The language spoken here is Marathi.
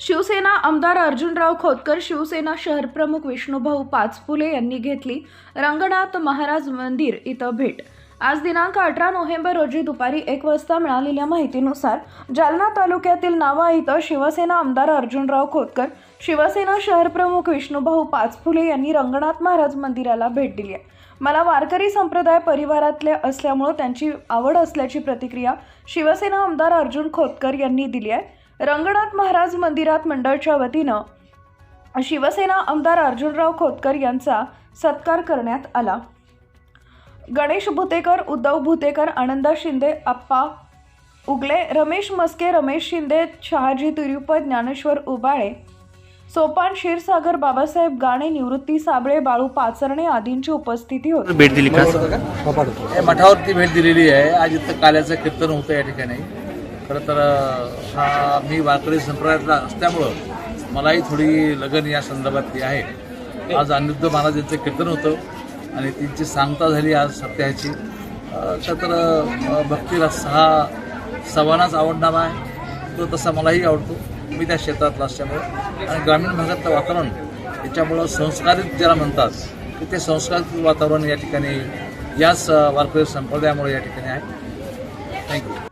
शिवसेना आमदार अर्जुनराव खोतकर शिवसेना शहरप्रमुख विष्णुभाऊ पाचपुले यांनी घेतली रंगनाथ महाराज मंदिर इथं भेट. आज दिनांक अठरा नोव्हेंबर रोजी दुपारी एक वाजता मिळालेल्या माहितीनुसार जालना तालुक्यातील नावा इथं शिवसेना आमदार अर्जुनराव खोतकर शिवसेना शहरप्रमुख विष्णुभाऊ पाचफुले यांनी रंगनाथ महाराज मंदिराला भेट दिली आहे. मला वारकरी संप्रदाय परिवारातले असल्यामुळं त्यांची आवड असल्याची प्रतिक्रिया शिवसेना आमदार अर्जुन खोतकर यांनी दिली आहे. रंगनाथ महाराज मंदिरात मंडळच्या वतीनं शिवसेना आमदार अर्जुनराव खोतकर यांचा सत्कार करण्यात आला. गणेश भुतेकर उद्धव भुतेकर आनंदा शिंदे आप्पा उगले रमेश मस्के रमेश शिंदे शहाजी तिरुपत ज्ञानेश्वर उबाळे सोपान क्षीरसागर बाबासाहेब गाणे निवृत्ती साबळे बाळू पाचरणे आदींची उपस्थिती होती. भेट दिली मठावरती भेट दिलेली आहे. आज इथं काल्याचं कीर्तन होतं या ठिकाणी. खरं तर हा मी वारकरी संप्रदायातला असल्यामुळं मलाही थोडी लगन या संदर्भातली आहे. आज अनिरुद्ध महाराज यांचं कीर्तन होतं आणि त्यांची सांगता झाली आज सत्याची खरं तर भक्तीला हा सर्वांनाच आवडणारा आहे. तो तसा मलाही आवडतो. मी त्या क्षेत्रातला असल्यामुळं. आणि ग्रामीण भागातलं वातावरण त्याच्यामुळं संस्कारित ज्याला म्हणतात की ते संस्कारित वातावरण या ठिकाणी याच वारकरी संप्रदायामुळे या ठिकाणी आहे. थँक्यू